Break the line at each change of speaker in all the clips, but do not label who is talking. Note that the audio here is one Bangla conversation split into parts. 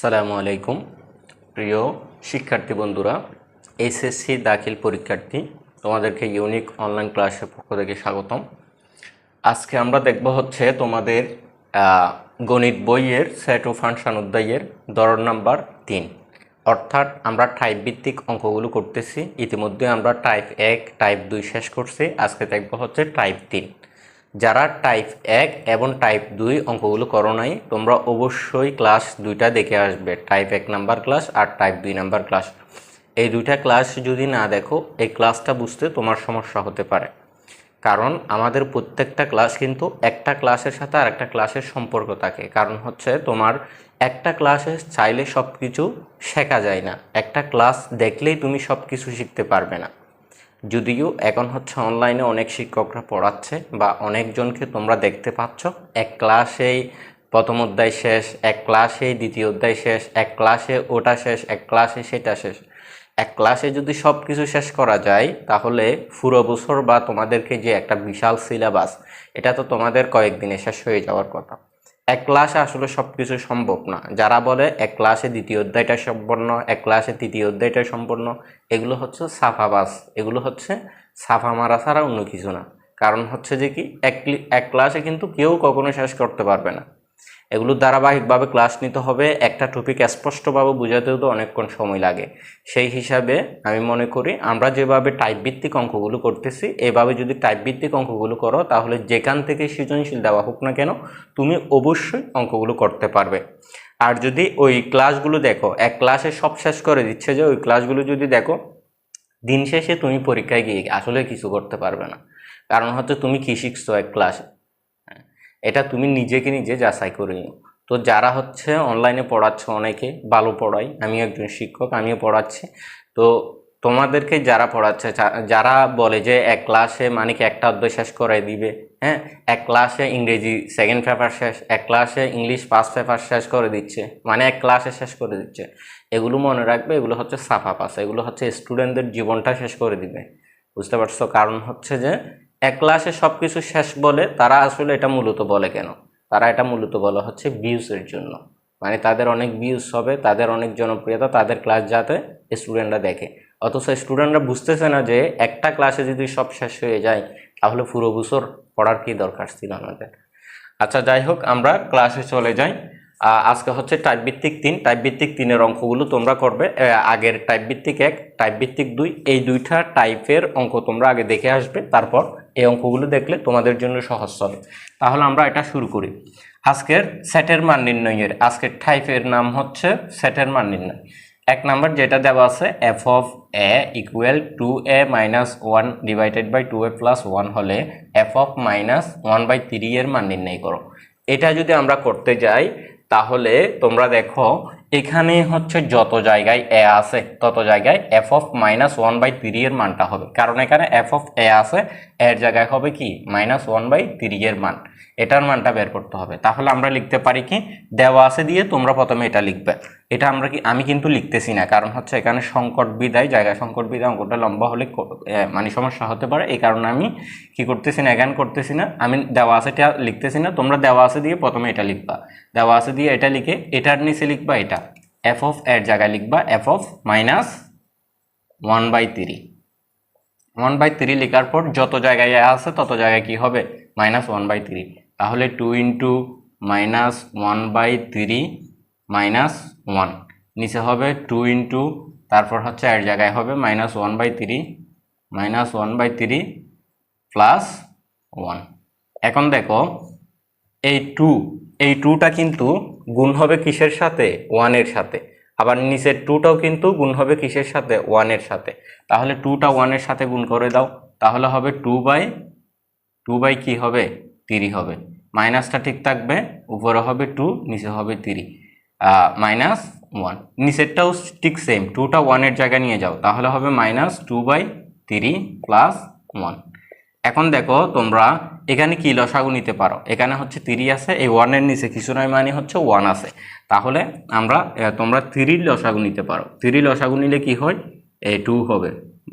আসসালামু আলাইকুম। প্রিয় শিক্ষার্থী বন্ধুরা, এসএসসি দাখিল পরীক্ষার্থী, তোমাদেরকে ইউনিক অনলাইন ক্লাসের পক্ষ থেকে স্বাগতম। আজকে আমরা দেখব হচ্ছে তোমাদের গণিত বইয়ের সেট ও ফাংশন অধ্যায়ের দরর নাম্বার তিন। অর্থাৎ আমরা টাইপ ভিত্তিক অঙ্কগুলো করতেছি। ইতিমধ্যে আমরা টাইপ এক টাইপ দুই শেষ করছি। আজকে দেখব হচ্ছে টাইপ তিন। যারা টাইপ এক এবং টাইপ দুই অঙ্কগুলো করো নাই, তোমরা অবশ্যই ক্লাস দুইটা দেখে আসবে। টাইপ এক নাম্বার ক্লাস আর টাইপ দুই নাম্বার ক্লাস এই দুইটা ক্লাস যদি না দেখো, এই ক্লাসটা বুঝতে তোমার সমস্যা হতে পারে। কারণ আমাদের প্রত্যেকটা ক্লাস কিন্তু একটা ক্লাসের সাথে আর একটা ক্লাসের সম্পর্ক থাকে। কারণ হচ্ছে তোমার একটা ক্লাসে চাইলে সব কিছু শেখা যায় না। একটা ক্লাস দেখলেই তুমি সব কিছু শিখতে পারবে না। যদিও এখন হচ্ছে অনলাইনে অনেক শিক্ষকরা পড়াচ্ছে বা অনেকজনকে তোমরা দেখতে পাচ্ছ। এক ক্লাসেই প্রথম অধ্যায় শেষ, এক ক্লাসেই দ্বিতীয় অধ্যায় শেষ, এক ক্লাসে ওটা শেষ, এক ক্লাসে সেটা শেষ। এক ক্লাসে যদি সব কিছু শেষ করা যায়, তাহলে পুরো বছর বা তোমাদেরকে যে একটা বিশাল সিলেবাস এটা তো তোমাদের কয়েকদিনে শেষ হয়ে যাওয়ার কথা। এক ক্লাসে আসলে সব কিছু সম্ভব না। যারা বলে এক ক্লাসে দ্বিতীয় অধ্যায়টা সম্পন্ন, এক ক্লাসে তৃতীয় অধ্যায়টা সম্পন্ন, এগুলো হচ্ছে সাফাবাস এগুলো হচ্ছে সাফা মারা ছাড়া অন্য কিছু না। কারণ হচ্ছে যে কি, এক এক ক্লাসে কিন্তু কেউ কখনো শেষ করতে পারবে না। এগুলো ধারাবাহিকভাবে ক্লাস নিতে হবে। একটা টপিক স্পষ্টভাবে বোঝাতেও তো অনেকক্ষণ সময় লাগে। সেই হিসাবে আমি মনে করি আমরা যেভাবে টাইপ ভিত্তিক অঙ্কগুলো করতেছি, এভাবে যদি টাইপ ভিত্তিক অঙ্কগুলো করো, তাহলে যেখান থেকে সৃজনশীল দেওয়া হোক না কেন, তুমি অবশ্যই অঙ্কগুলো করতে পারবে। আর যদি ওই ক্লাসগুলো দেখো, এক ক্লাসে সব শেষ করে দিচ্ছে যে, ওই ক্লাসগুলো যদি দেখো, দিন শেষে তুমি পরীক্ষায় গিয়ে আসলে কিছু করতে পারবে না। কারণ হচ্ছে তুমি কী শিখছো এক ক্লাসে এটা তুমি নিজেকে নিজে যাচাই করে নিও। তো যারা হচ্ছে অনলাইনে পড়াচ্ছে, অনেকে ভালো পড়াই আমি একজন শিক্ষক, আমিও পড়াচ্ছি। তো তোমাদেরকে যারা পড়াচ্ছে যারা বলে যে এক ক্লাসে মানে কি একটা অধ্যায় শেষ করে দিবে হ্যাঁ? এক ক্লাসে ইংরেজি সেকেন্ড পেপার শেষ, এক ক্লাসে ইংলিশ ফার্স্ট পেপার শেষ করে দিচ্ছে মানে এক ক্লাসে শেষ করে দিচ্ছে। এগুলো মনে রাখবে, এগুলো হচ্ছে সাফা পাস, এগুলো হচ্ছে স্টুডেন্টদের জীবনটা শেষ করে দিবে। বুঝতে পারছ? কারণ হচ্ছে যে এক ক্লাসে সব কিছু শেষ বলে তারা আসলে এটা মূলত বলে কেন? তারা এটা মূলত বলা হচ্ছে ভিউসের জন্য। মানে তাদের অনেক ভিউস হবে, তাদের অনেক জনপ্রিয়তা, তাদের ক্লাস যাতে স্টুডেন্টরা দেখে। অথচ স্টুডেন্টরা বুঝতেছে না যে একটা ক্লাসে যদি সব শেষ হয়ে যায়, তাহলে পুরো বছর পড়ার কি দরকার ছিল আমাদের? আচ্ছা যাই হোক, আমরা ক্লাসে চলে যাই। আজকে হচ্ছে টাইপ ভিত্তিক তিন। টাইপ ভিত্তিক তিনের অঙ্কগুলো তোমরা করবে। আগের টাইপ ভিত্তিক এক টাইপ ভিত্তিক দুই, এই দুইটা টাইপের অঙ্ক তোমরা আগে দেখে আসবে। তারপর এই অঙ্কগুলো দেখলে তোমাদের জন্য সহজ হবে তাহলে আমরা এটা শুরু করি। আজকের সেটের মান নির্ণয়ের, আজকের টাইপের নাম হচ্ছে সেটের মান নির্ণয়। এক নাম্বার যেটা দেওয়া আছে F of A equal to A minus one divided by two A plus one হলে F of minus one by three এর মান নির্ণয় করো। এটা যদি আমরা করতে যাই তাহলে তোমরা দেখো, এখানে হচ্ছে যত জায়গায় এ আছে, তত জায়গায় F of minus one by three এর মানটা হবে। কারণ এখানে এফ অফ এ আছে এর জায়গায় হবে কি? মাইনাস ওয়ান বাই থ্রি এর মান। এটার মানটা বের করতে হবে। তাহলে আমরা লিখতে পারি কি? দেওয়া আছে দিয়ে তোমরা প্রথমে এটা লিখবে। এটা আমরা কি, আমি কিন্তু লিখতেছি না। কারণ হচ্ছে এখানে সংকট বিদায়, জায়গা সংকট বিদায় অঙ্কটা লম্বা হলে মানে সমস্যা হতে পারে। এই কারণে আমি কি করতেছি না এখানে করতেছি না। আমি দেওয়া আছে এটা লিখতেছি না। তোমরা দেওয়া আছে দিয়ে প্রথমে এটা লিখবা। দেওয়া আছে দিয়ে এটা লিখে এটার নিচে লিখবা এটা। এফ অফ এর জায়গায় লিখবা F of minus one by three one by three লেখার পর যত জায়গায় আছে তত জায়গায় কি হবে? মাইনাস ওয়ান বাই থ্রি তাহলে two into minus one by three minus one. নিচে হবে টু ইন্টু, তারপর হচ্ছে এর জায়গায় হবে minus one by three, minus one by three plus one. এখন দেখো, এই টু, এই টুটা কিন্তু গুণ হবে কিসের সাথে? ওয়ানের সাথে। আবার নিচের টুটাও কিন্তু গুণ হবে কিসের সাথে? ওয়ানের সাথে। তাহলে টুটা ওয়ানের সাথে গুণ করে দাও। তাহলে হবে টু বাই টু বাই কি হবে? তিরি হবে। মাইনাসটা ঠিক থাকবে, উপরে হবে টু, নিচে হবে তিরি মাইনাস ওয়ান নিচেরটাও ঠিক সেম টুটা ওয়ানের জায়গায় নিয়ে যাও, তাহলে হবে minus two by three plus one এখন দেখো তোমরা এখানে কি লসাগু নিতে পারো? এখানে হচ্ছে তিরি আছে, এই ওয়ানের নিচে কিছু নয় মানে হচ্ছে ওয়ান আছে। তাহলে আমরা তোমরা তিরির লসাগু নিতে পারো। তিরি লসাগু নিলে কি হয়? এ টু হবে।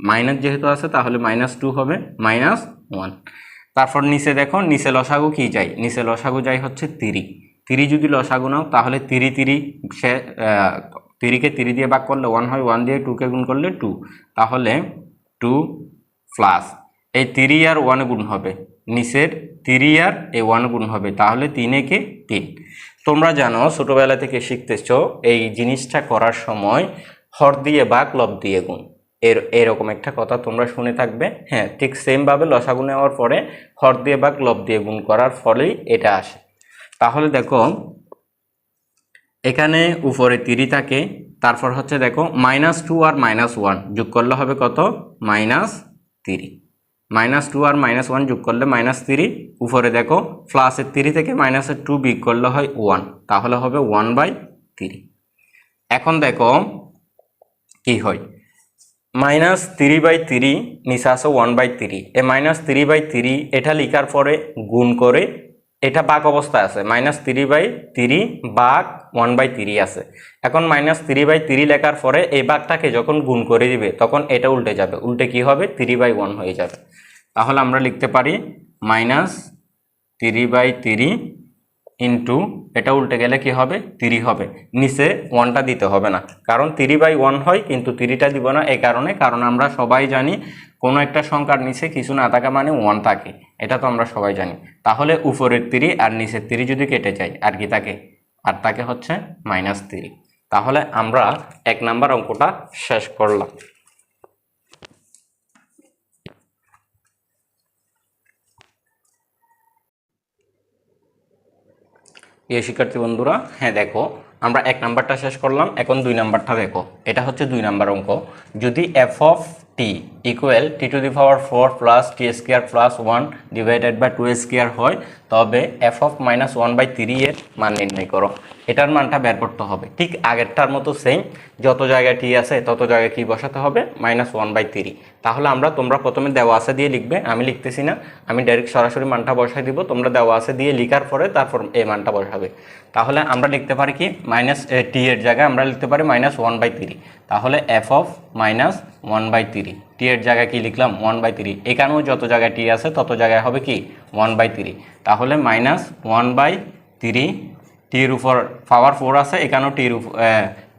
মাইনাস যেহেতু আছে, তাহলে মাইনাস টু হবে মাইনাস ওয়ান তারপর নিচে দেখো, নিচে লসাগু কি যায় নিচে লসাগু যায় হচ্ছে তিরি তিরি যদি লসাগু নাও, তাহলে তিরি তিরি সে তিরিকে তিরি দিয়ে ভাগ করলে ওয়ান হয় ওয়ান দিয়ে টুকে গুণ করলে টু তাহলে টু প্লাস এই তিরি আর ওয়ান গুণ হবে। নিচের তিরি আর এই ওয়ান গুণ হবে। তাহলে তিনে কে তিন। তোমরা জানো, ছোটোবেলা থেকে শিখতেছ, এই জিনিসটা করার সময় হর দিয়ে বাক লব দিয়ে গুণ। এর, এরকম একটা কথা তোমরা শুনে থাকবে। হ্যাঁ ঠিক সেমভাবে লসাগু নেওয়ার পরে হর দিয়ে বাক লব দিয়ে গুণ করার ফলেই এটা আসে। তাহলে দেখো, এখানে উপরে তিরি থাকে, তারপর হচ্ছে দেখো মাইনাস টু আর মাইনাস ওয়ান যোগ করলে হবে কত? Minus three. মাইনাস টু আর মাইনাস ওয়ান যোগ করলে মাইনাস তিরি। উপরে দেখো প্লাসের তিরি থেকে মাইনাসের টু বিগ করলে হয় ওয়ান তাহলে হবে ওয়ান বাই তিরি। এখন দেখো, কি হয়? মাইনাস তিরি বাই তিরি নিচে আসো ওয়ান বাই তিরি। এ মাইনাস তিরি বাই তিরি, এটা লিখার পরে গুণ করে এটা বাক অবস্থায় আছে মাইনাস তিরি বাই তিরি বাক ওয়ান বাই তিরি আছে। এখন মাইনাস তিরি বাই তিরি লেখার পরে এই বাঘটাকে যখন গুণ করে দিবে, তখন এটা উল্টে যাবে। উল্টে কি হবে? তিরি বাই ওয়ান হয়ে যাবে। তাহলে আমরা লিখতে পারি minus three by three into এটা উল্টে গেলে কি হবে? তিরি হবে। নিচে ওয়ানটা দিতে হবে না। কারণ তিরি বাই ওয়ান হয়, কিন্তু তিরিটা দিব না। এই কারণে, কারণ আমরা সবাই জানি, কোনো একটা সংখ্যার নিচে কিছু না থাকা মানে ওয়ান থাকে। এটা তো আমরা সবাই জানি। তাহলে উপরের তিরি আর নিচের তিরি যদি কেটে যায় আর কি তাকে? আর তাকে হচ্ছে মাইনাস তিরি। তাহলে আমরা এক নাম্বার অঙ্কটা শেষ করলাম। প্রিয় শিক্ষার্থী বন্ধুরা হ্যাঁ দেখো, আমরা এক নাম্বারটা শেষ করলাম, এখন দুই নাম্বারটা দেখো। এটা হচ্ছে দুই নাম্বার অঙ্ক। যদি F of T equal T to the power four plus T square plus one divided by two square হয়, তবে F of minus one by three এর মান নির্ণয় করো। এটার মানটা বের করতে হবে। ঠিক আগেরটার মতো সেম যত জায়গায় টি আছে, তত জায়গায় কি বসাতে হবে? মাইনাস ওয়ান বাই থ্রি তাহলে আমরা, তোমরা প্রথমে দেওয়া আছে দিয়ে লিখবে, আমি লিখতেছি না, আমি ডাইরেক্ট সরাসরি মানটা বসাই দিব, তোমরা দেওয়া আছে দিয়ে লিখার পরে তারপর এই মানটা বসাবে। তাহলে আমরা লিখতে পারি কি? মাইনাস টি এর জায়গায় আমরা লিখতে পারি মাইনাস ওয়ান বাই থ্রি তাহলে F of minus one by three T এর জায়গায় কি লিখলাম? ওয়ান বাই থ্রি এখানেও যত জায়গায় টি আছে, তত জায়গায় হবে কি? ওয়ান বাই থ্রি তাহলে মাইনাস ওয়ান বাই থ্রি টির উপর পাওয়ার ফোর আছে, এখানেও টির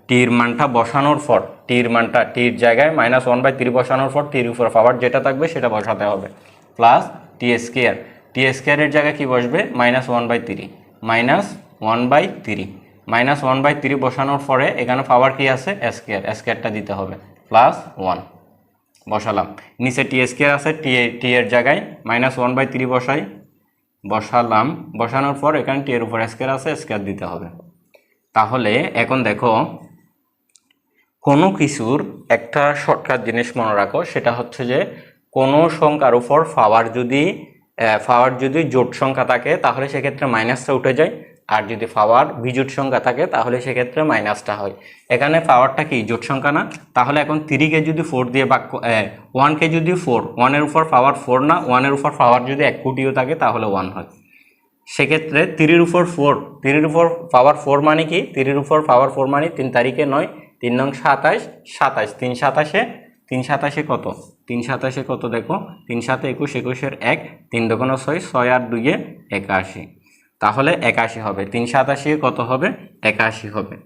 টির মানটা বসানোর পর টির মানটা টির জায়গায় মাইনাস ওয়ান বাই থ্রি বসানোর পর টির উপর পাওয়ার যেটা থাকবে সেটা বসাতে হবে। প্লাস টি স্কোয়ার টি স্কোয়ারের জায়গায় কি বসবে? Minus one by three minus one by three minus one by three বসানোর পরে এখানে পাওয়ার কি আছে? স্কোয়ার স্কোয়ারটা দিতে হবে। প্লাস ওয়ান বসালাম। নিচে টি স্কোয়ার আছে টি টি এর জায়গায় মাইনাস ওয়ান বাই থ্রি বসাই। বসালাম। বসানোর পর এখানে টি এর উপর স্কোয়ার আছে স্কোয়ার দিতে হবে। তাহলে এখন দেখো, কোনো কিছুর একটা শর্টকাট জিনিস মনে রাখো, সেটা হচ্ছে যে কোনো সংখ্যার উপর পাওয়ার যদি পাওয়ার যদি জোট সংখ্যা থাকে, তাহলে সেক্ষেত্রে মাইনাসটা উঠে যায়। আর যদি পাওয়ার বিজোট সংখ্যা থাকে, তাহলে সেক্ষেত্রে মাইনাসটা হয়। এখানে পাওয়ারটা কি? জোট সংখ্যা না? তাহলে এখন থ্রিকে যদি ফোর দিয়ে বাক্য ওয়ানকে যদি ফোর ওয়ানের উপর পাওয়ার ফোর না ওয়ানের উপর পাওয়ার যদি এক কোটিও থাকে, তাহলে ওয়ান হয়। সেক্ষেত্রে তিরির উপর ফোর তিরির উপর পাওয়ার ফোর মানে কি? তিরির উপর পাওয়ার ফোর মানে তিন তারিখে নয়, তিন নং সাতাশ সাতাশ। তিন সাতাশে তিন সাতাশে কত? তিন সাতাশে কত দেখো? তিন সাতে একুশ, একুশের এক, তিন দোকানো ছয় ছয় আর দুইয়ে একাশি। তাহলে একাশি হবে। তিন সাতাশি কত হবে? একাশি হবে।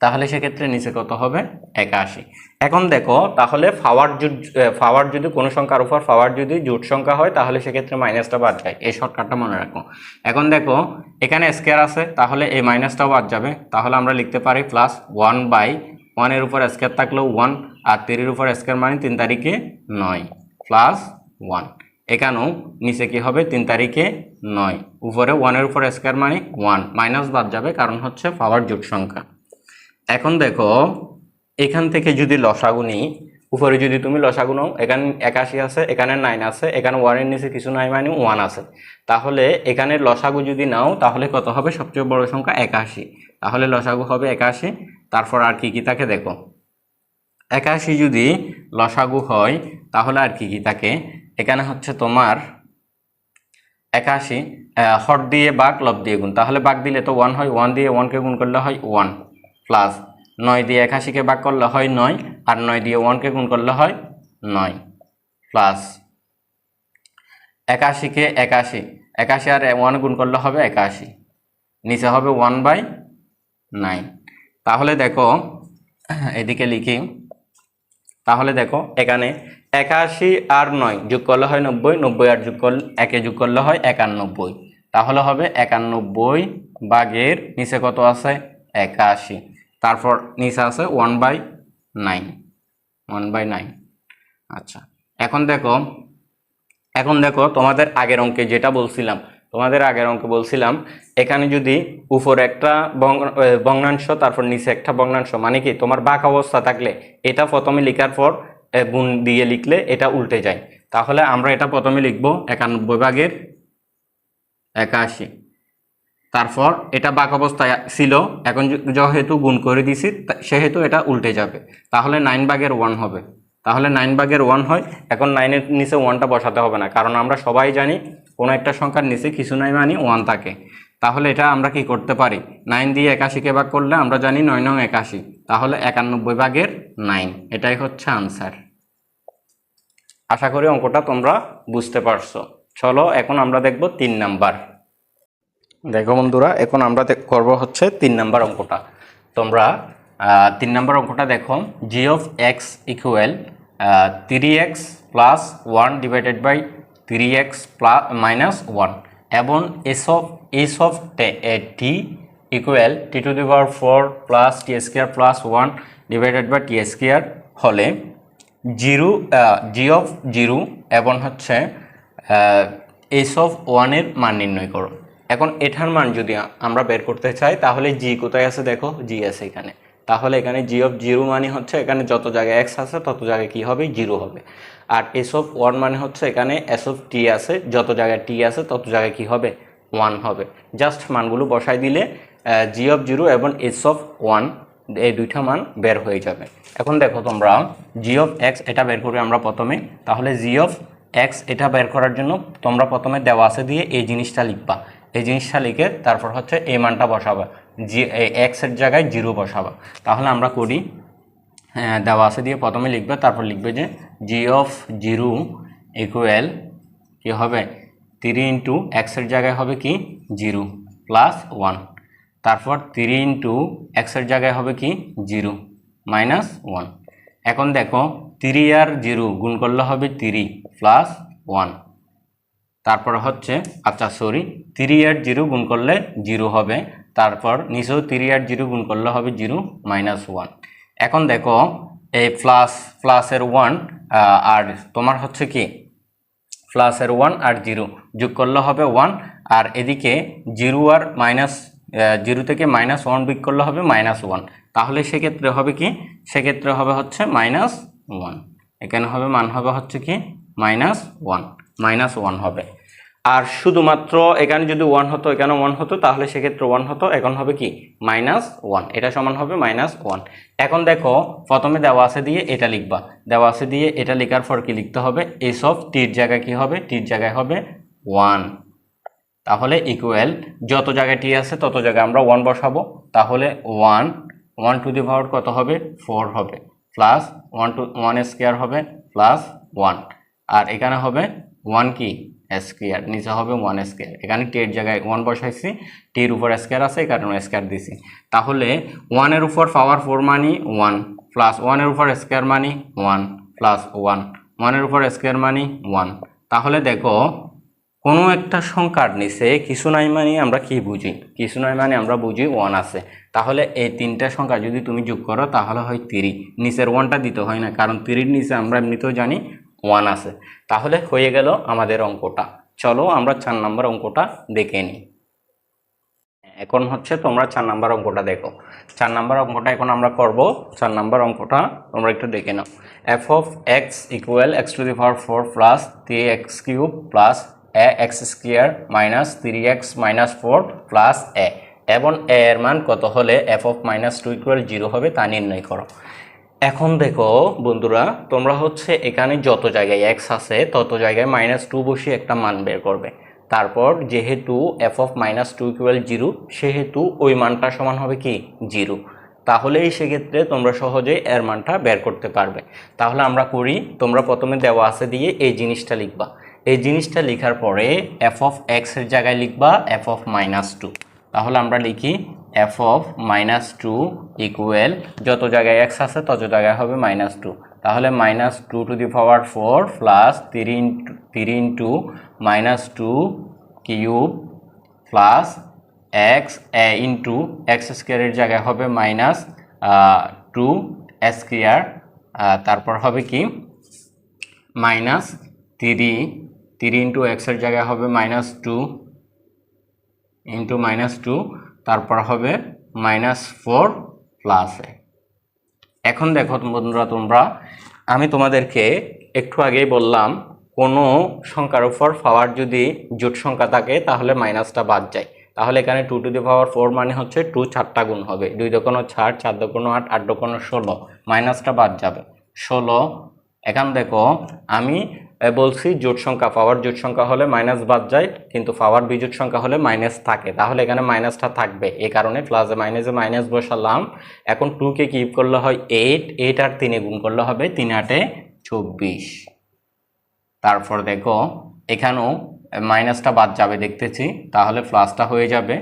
তাহলে সেক্ষেত্রে নিচে কত হবে? একাশি। এখন দেখো, তাহলে ফাওয়ার জুট ফাওয়ার যদি কোনো সংখ্যার উপর ফাওয়ার যদি জুট সংখ্যা হয়, তাহলে সেক্ষেত্রে মাইনাসটা বাদ যায়। এই শর্টকাটটা মনে রাখো। এখন দেখো, এখানে স্কোয়ার আছে, তাহলে এই মাইনাসটাও বাদ যাবে। তাহলে আমরা লিখতে পারি প্লাস ওয়ান বাই ওয়ানের উপর স্কোয়ার থাকলেও ওয়ান আর তিরির উপর স্কোয়ার মানে তিন তারিখে নয়। প্লাস ওয়ান এখানেও নিচে কি হবে? তিন তারিখে নয়। উপরে ওয়ানের উপর স্কোয়ার মানে ওয়ান মাইনাস বাদ যাবে, কারণ হচ্ছে পাওয়ার জোট সংখ্যা। এখন দেখো, এখান থেকে যদি লসাগু নিই, উপরে যদি তুমি লসাগু নাও, এখানে একাশি আছে, এখানে নাইন আছে, এখানে ওয়ানের নিচে কিছু নাই মানে ওয়ান আছে। তাহলে এখানে লসাগু যদি নাও, তাহলে কত হবে? সবচেয়ে বড় সংখ্যা একাশি। তাহলে লসাগু হবে একাশি। তারপর আর কি কি তাকে দেখো? একাশি যদি লসাগু হয়, তাহলে আর কি কি থাকে এখানে হচ্ছে তোমার একাশি হট দিয়ে বাঘ লব দিয়ে গুণ। তাহলে বাঘ দিলে তো ওয়ান হয় ওয়ান দিয়ে ওয়ানকে গুণ করলে হয় ওয়ান প্লাস নয় দিয়ে একাশিকে বাঘ করলে হয় নয়, আর নয় দিয়ে ওয়ানকে গুণ করলে হয় নয় প্লাস একাশিকে একাশি। একাশি আর ওয়ান গুণ করলে হবে একাশি। নিচে হবে ওয়ান বাই নাইন তাহলে দেখো, এদিকে লিখি। তাহলে দেখো, এখানে একাশি আর নয় যোগ করলে হয় নব্বই নব্বই আর যোগ করলে, একে যোগ করলে হয় একানব্বই। তাহলে হবে একানব্বই বাঘের নিচে কত আছে? একাশি। তারপর নিচে আছে one by nine one by nine আচ্ছা এখন দেখো এখন দেখো তোমাদের আগের অঙ্কে যেটা বলছিলাম, তোমাদের আগের অঙ্কে বলছিলাম, এখানে যদি উপর একটা ভগ্নাংশ, তারপর নিচে একটা ভগ্নাংশ মানে কি তোমার বাক অবস্থা থাকলে, এটা প্রথমে লেখার পর গুণ দিয়ে লিখলে এটা উল্টে যায়। তাহলে আমরা এটা প্রথমে লিখব একানব্বই ভাগের একাশি। তারপর এটা বাক অবস্থায় ছিল, এখন যেহেতু গুণ করে দিছি সেহেতু এটা উল্টে যাবে। তাহলে নাইন বাগের ওয়ান হবে। তাহলে নাইন ভাগের ওয়ান হয়, এখন নাইনের নিচে ওয়ানটা বসাতে হবে না, কারণ আমরা সবাই জানি কোনো একটা সংখ্যার নিচে কিছু নাই মানে ওয়ান থাকে। তাহলে এটা আমরা কি করতে পারি? নাইন দিয়ে একাশিকে ভাগ করলে আমরা জানি নয় নং একাশি। তাহলে একানব্বই ভাগের নাইন এটাই হচ্ছে আনসার আশা করি অঙ্কটা তোমরা বুঝতে পারছ। চলো, এখন আমরা দেখব তিন নাম্বার। দেখো বন্ধুরা, এখন আমরা করব হচ্ছে তিন নাম্বার অঙ্কটা। তোমরা তিন নাম্বার অঙ্কটা দেখো। G of X equal three X plus one divided by three X plus minus one এবং S of S of T equal T to the power four plus T square plus one divided by T square হলে জিরো জি অফ জিরো এবং হচ্ছে এস অফ ওয়ানের মান নির্ণয় করো। এখন এটার মান যদি আমরা বের করতে চাই, তাহলে জি কোথায় আছে দেখো? জি আছে এখানে। তাহলে এখানে জি অফ জিরো মানে হচ্ছে এখানে যত জায়গায় এক্স আছে, তত জায়গায় কি হবে? জিরো হবে। আর এস অফ ওয়ান মানে হচ্ছে এখানে এস অফ টি আছে, যত জায়গায় টি আছে, তত জায়গায় কি হবে? ওয়ান হবে। জাস্ট মানগুলো বসাই দিলে জি অফ জিরো এবং এস অফ ওয়ান, এই দুইটা মান বের হয়ে যাবে। এখন দেখো তোমরা জি অফ এক্স এটা বের করি আমরা প্রথমে তাহলে জি অফ এক্স এটা বের করার জন্য তোমরা প্রথমে দেওয়া আছে দিয়ে এই জিনিসটা লিখবা। এই জিনিসটা লিখে তারপর হচ্ছে এই মানটা বসাবা। জি এক্সের জায়গায় জিরো বসাবা। তাহলে আমরা করি হ্যাঁ, দেওয়া আছে দিয়ে প্রথমে লিখবে তারপর লিখবে যে জি অফ জিরো ইকুয়াল কি হবে? থ্রি ইন্টু এক্সের জায়গায় হবে কি? জিরো প্লাস ওয়ান তারপর থ্রি ইন্টু এক্সের জায়গায় হবে কি? Zero minus one. এখন দেখো থ্রি আর জিরো গুণ করলে হবে থ্রি প্লাস ওয়ান। তারপর হচ্ছে আচ্ছা সরি থ্রি আর জিরো গুণ করলে জিরো হবে। তারপর নিচেও থ্রি আর জিরো গুণ করলে হবে জিরো মাইনাস ওয়ান। এখন দেখো এই প্লাস, প্লাসের ওয়ান আর তোমার হচ্ছে কি? প্লাসের ওয়ান আর জিরো যোগ করলে হবে ওয়ান। আর এদিকে জিরো আর মাইনাস জিরো থেকে মাইনাস ওয়ান বিক করলে হবে মাইনাস ওয়ান তাহলে সেক্ষেত্রে হবে কি? সেক্ষেত্রে হবে হচ্ছে মাইনাস ওয়ান এখানে হবে মান হবে হচ্ছে কি? মাইনাস ওয়ান মাইনাস ওয়ান হবে। আর শুধুমাত্র এখানে যদি ওয়ান হতো এখানে ওয়ান হতো, তাহলে সেক্ষেত্রে ওয়ান হতো। এখন হবে কি? মাইনাস ওয়ান এটা সমান হবে মাইনাস ওয়ান এখন দেখো, প্রথমে দেওয়া আছে দিয়ে এটা লিখবা। দেওয়া আছে দিয়ে এটা লেখার পর কি লিখতে হবে? এস টির জায়গায় কি হবে? টির জায়গায় হবে ওয়ান তাহলে ইকুয়াল যত জায়গায় টি আছে তত জায়গায় আমরা ওয়ান বসাবো। তাহলে one one to the power কত হবে? ফোর হবে। Plus one to one square হবে প্লাস ওয়ান আর এখানে হবে ওয়ান কি? স্কোয়ার নিচে হবে ওয়ান স্কোয়ার এখানে টির জায়গায় ওয়ান বসাইছি। টির উপর স্কোয়ার আছে, এই কারণে স্কোয়ার দিছি। তাহলে ওয়ানের উপর পাওয়ার ফোর মানি ওয়ান প্লাস ওয়ানের উপর স্কোয়ার মানি ওয়ান প্লাস ওয়ান ওয়ানের উপর স্কোয়ার মানি ওয়ান তাহলে দেখো কোনো একটা সংখ্যার নিচে কিছু নাই মানে আমরা কি বুঝি? কিছু নাই মানে আমরা বুঝি ওয়ান আছে। তাহলে এই তিনটা সংখ্যা যদি তুমি যোগ করো, তাহলে হয় তিরি নিচের ওয়ানটা দিতে হয় না, কারণ তিরির নিচে আমরা এমনিতেও জানি ওয়ান আছে। তাহলে হয়ে গেল আমাদের অঙ্কটা। চলো আমরা চার নম্বর অঙ্কটা দেখে নিই। এখন হচ্ছে তোমরা চার নাম্বার অঙ্কটা দেখো। চার নাম্বার অঙ্কটা এখন আমরা করব। চার নাম্বার অঙ্কটা তোমরা একটু দেখে নাও। F of X equal X to the power four plus three X cube plus A X square minus three X minus four plus A এবং এ এর মান কত হলে F of minus two equal zero হবে তা নির্ণয় করো। এখন দেখো বন্ধুরা, তোমরা হচ্ছে এখানে যত জায়গায় এক্স আছে, তত জায়গায় মাইনাস টু বসিয়ে একটা মান বের করবে। তারপর যেহেতু F of minus two equal zero সেহেতু ওই মানটা সমান হবে কি? জিরো তাহলেই সেক্ষেত্রে তোমরা সহজেই এর মানটা বের করতে পারবে। তাহলে আমরা করি, তোমরা প্রথমে দেওয়া আছে দিয়ে এই জিনিসটা লিখবা। এই জিনিসটা লেখার পরে এফ অফ এক্সের জায়গায় লিখবা এফ অফ মাইনাস টু তাহলে আমরা লিখি F of minus two equal যত জায়গায় এক্স আছে তত জায়গায় হবে মাইনাস টু তাহলে minus two to the power four plus three into three into minus two cube plus X A into X স্কোয়ারের জায়গায় হবে মাইনাস টু স্কোয়ার তারপর হবে কি? মাইনাস থ্রি থ্রি ইন্টু এক্সের জায়গায় হবে minus two into minus two তারপর হবে মাইনাস ফোর প্লাস এখন দেখো বন্ধুরা তোমরা, আমি তোমাদেরকে একটু আগেই বললাম, কোনো সংখ্যার উপর পাওয়ার যদি জোট সংখ্যা থাকে, তাহলে মাইনাসটা বাদ যায়। তাহলে এখানে two to the power four মানে হচ্ছে টু চারটা গুণ হবে। দুই দোকানো চার চার দোকানো আট আট দোকানো ষোলো মাইনাসটা বাদ যাবে। ষোলো, এখান দেখো, আমি বলছি, জোট সংখ্যা, পাওয়ার জোট সংখ্যা হলে মাইনাস বাদ যায়, কিন্তু পাওয়ার বিজোট সংখ্যা হলে মাইনাস থাকে। তাহলে এখানে মাইনাসটা থাকবে। এ কারণে প্লাসে মাইনাসে মাইনাস বসালাম। এখন টুকে কিপ করলে হয় এইট এইট আর তিনে গুণ করলে হবে তিন আটে চব্বিশ। তারপর দেখো, এখানেও মাইনাসটা বাদ যাবে দেখতেছি, তাহলে প্লাসটা হয়ে যাবে।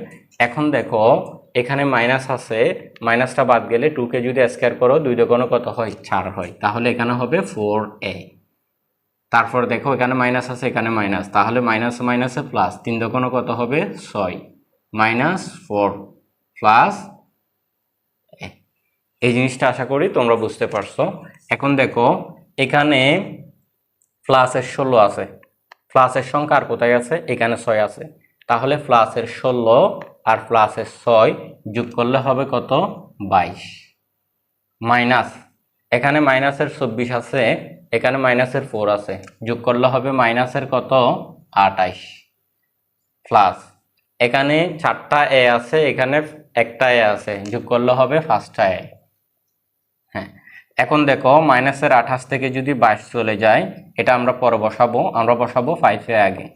এখন দেখো, এখানে মাইনাস আছে মাইনাসটা বাদ গেলে টুকে যদি স্কোয়ার করো, দুই দোকানো কত হয়? চার হয়। তাহলে এখানে হবে ফোর এ তারপর দেখো এখানে মাইনাস আছে, এখানে মাইনাস তাহলে মাইনাস মাইনাসে প্লাস তিন দোকানো কত হবে? ছয়। মাইনাস ফোর প্লাস এই জিনিসটা আশা করি তোমরা বুঝতে পারছ। এখন দেখো, এখানে প্লাসের ষোলো আছে। প্লাসের সংখ্যা আর কোথায় আছে? এখানে ছয় আছে। তাহলে প্লাসের ষোলো আর প্লাসের ছয় যোগ করলে হবে কত? বাইশ। মাইনাস এখানে মাইনাসের চব্বিশ আছে। এখানে মাইনাসের ফোর আছে। যোগ করলে হবে মাইনাসের কত? আটাইশ প্লাস এখানে চারটা এ আছে, এখানে একটা এ আছে। যোগ করলে হবে পাঁচটা এ হ্যাঁ এখন দেখো মাইনাসের আঠাশ থেকে যদি বাইশ চলে যায়, এটা আমরা পরে বসাবো। আমরা বসাবো ফাইভে আগে।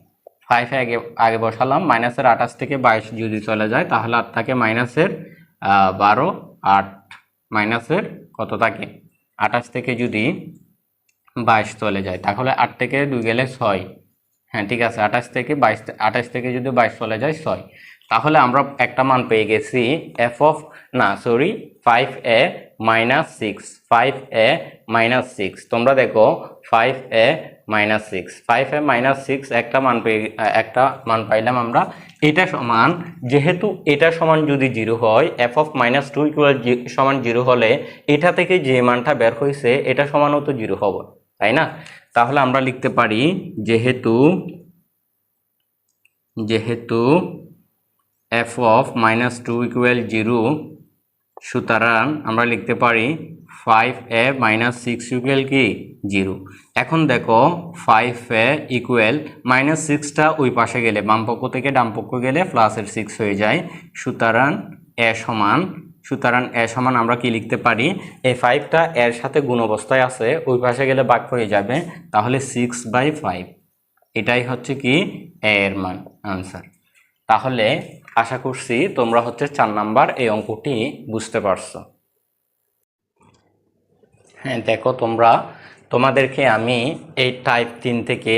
ফাইভে আগে আগে বসালাম। মাইনাসের আঠাশ থেকে বাইশ যদি চলে যায়, তাহলে আর থাকে মাইনাসের বারো, আট। মাইনাসের কত থাকে? আঠাশ থেকে যদি বাইশ চলে যায়। তাহলে আট থেকে দুই গেলে ছয়। হ্যাঁ ঠিক আছে, আঠাশ থেকে বাইশ, আঠাশ থেকে যদি বাইশ চলে যায়, ছয়। তাহলে আমরা একটা মান পেয়ে গেছি এফ অফ না sorry five A minus six five A minus six তোমরা দেখো five A minus six five A minus six একটা মান পেয়ে, একটা মান পাইলাম আমরা। এটা সমান, যেহেতু এটা সমান যদি জিরো হয় এফ অফ মাইনাস টু সমান জিরো হলে, এটা থেকে যে মানটা বের হয়েছে, এটা সমানও তো জিরো হবে। তাই না? তাহলে আমরা লিখতে পারি যেহেতু যেহেতু F of minus two equal zero সুতরাং আমরা লিখতে পারি five A minus six equal কি? জিরো এখন দেখো ফাইভ এ ইকুয়াল মাইনাস সিক্সটা ওই পাশে গেলে বাম পক্ষ থেকে ডাম পক্ষ গেলে প্লাসের সিক্স হয়ে যায়। সুতরাং এ সমান সুতরাং এ সমান আমরা কি লিখতে পারি? এই ফাইভটা এর সাথে গুণ অবস্থায় আছে, ওই পাশে গেলে বাক হয়ে যাবে, তাহলে সিক্স বাই ফাইভ এটাই হচ্ছে কি এ এর মান আনসার তাহলে আশা করছি তোমরা হচ্ছে চার নাম্বার এই অঙ্কটি বুঝতে পারছ। হ্যাঁ দেখো তোমরা, তোমাদেরকে আমি এই টাইপ তিন থেকে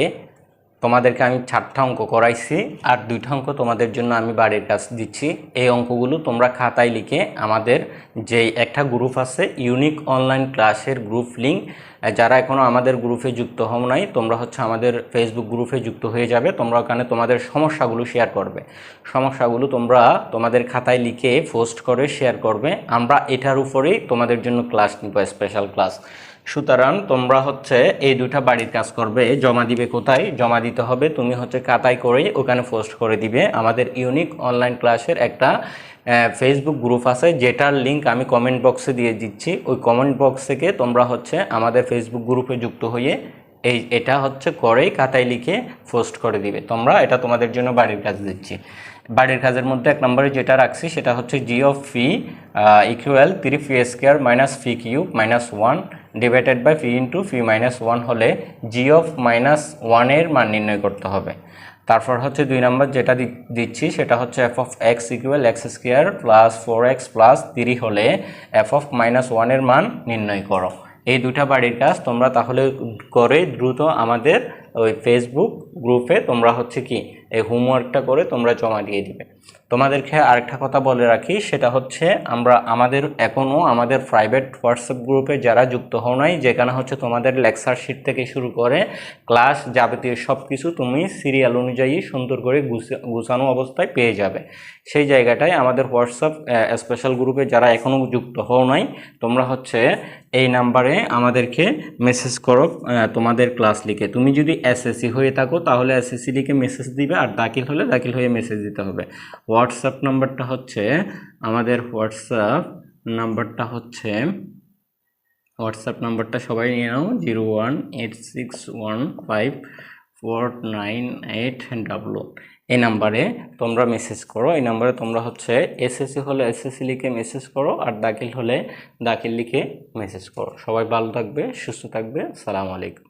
তোমাদেরকে আমি চারটা অঙ্ক করাইছি, আর দুইটা অঙ্ক তোমাদের জন্য আমি বাড়ির কাজ দিচ্ছি। এই অঙ্কগুলো তোমরা খাতায় লিখে আমাদের যে একটা গ্রুপ আছে, ইউনিক অনলাইন ক্লাসের গ্রুপ লিঙ্ক যারা এখনও আমাদের গ্রুপে যুক্ত হও নাই, তোমরা হচ্ছে আমাদের ফেসবুক গ্রুপে যুক্ত হয়ে যাবে, তোমরা ওখানে তোমাদের সমস্যাগুলো শেয়ার করবে। সমস্যাগুলো তোমরা তোমাদের খাতায় লিখে পোস্ট করে শেয়ার করবে। আমরা এটার উপরেই তোমাদের জন্য ক্লাস নিব স্পেশাল ক্লাস সুতরাং তোমরা হচ্ছে এই দুটা বাড়ির কাজ করবে। জমা দিবে কোথায়? জমা দিতে হবে। তুমি হচ্ছে খাতায় করে ওখানে পোস্ট করে দিবে। আমাদের ইউনিক অনলাইন ক্লাসের একটা ফেসবুক গ্রুপ আছে। যেটার লিঙ্ক আমি কমেন্ট বক্সে দিয়ে দিচ্ছি। ওই কমেন্ট বক্স থেকে তোমরা হচ্ছে আমাদের ফেসবুক গ্রুপে যুক্ত হয়ে এই, এটা হচ্ছে করেই খাতায় লিখে পোস্ট করে দিবে। তোমরা এটা তোমাদের জন্য বাড়ির কাজ দিচ্ছি। বাড়ির কাজের মধ্যে এক নম্বরে যেটা রাখছি, সেটা হচ্ছে G of phi equal three phi square minus phi Q minus one divided by phi into phi minus one হলে জি অফ মাইনাস ওয়ানের মান নির্ণয় করতে হবে। তারপর হচ্ছে দুই নম্বর যেটা দিচ্ছি সেটা হচ্ছে F of X equal X square plus four X plus three হলে এফ অফ মাইনাস ওয়ানের মান নির্ণয় করো। এই দুটা বাড়ির কাজ তোমরা তাহলে করে দ্রুত আমাদের ওই ফেসবুক গ্রুপে তোমরা হচ্ছে কি, এই হোমওয়ার্কটা করে তোমরা জমা দিয়ে দিবে। তোমাদেরকে আরেকটা কথা বলে রাখি, সেটা হচ্ছে আমরা আমাদের এখনও আমাদের প্রাইভেট হোয়াটসঅ্যাপ গ্রুপে যারা যুক্ত হও নাই, যেখানে হচ্ছে তোমাদের লেকচার শিট থেকে শুরু করে ক্লাস যাবতীয় সব কিছু তুমি সিরিয়াল অনুযায়ী সুন্দর করে গুছ- গুছানো অবস্থায় পেয়ে যাবে। সেই জায়গাটায় আমাদের হোয়াটসঅ্যাপ স্পেশাল গ্রুপে যারা এখনও যুক্ত হও নাই, তোমরা হচ্ছে এই নাম্বারে আমাদেরকে মেসেজ করো তোমাদের ক্লাস লিখে। তুমি যদি এসএসসি হয়ে থাকো, তাহলে এসএসসি লিখে মেসেজ দিবে, আর দাখিল হলে দাখিল হয়ে মেসেজ দিতে হবে। হোয়াটসঅ্যাপ নাম্বারটা হচ্ছে, আমাদের হোয়াটসঅ্যাপ নাম্বারটা হচ্ছে হোয়াটসঅ্যাপ নাম্বারটা সবাই নিয়ে নাও zero one eight six one five four nine eight double এই নাম্বারে তোমরা মেসেজ করো, এই নাম্বারে তোমরা হচ্ছে এসএসসি হলে এসএসসি লিখে মেসেজ করো, আর দাখিল হলে দাখিল লিখে মেসেজ করো। সবাই ভালো থাকবে, সুস্থ থাকবে, সালাম আলাইকুম।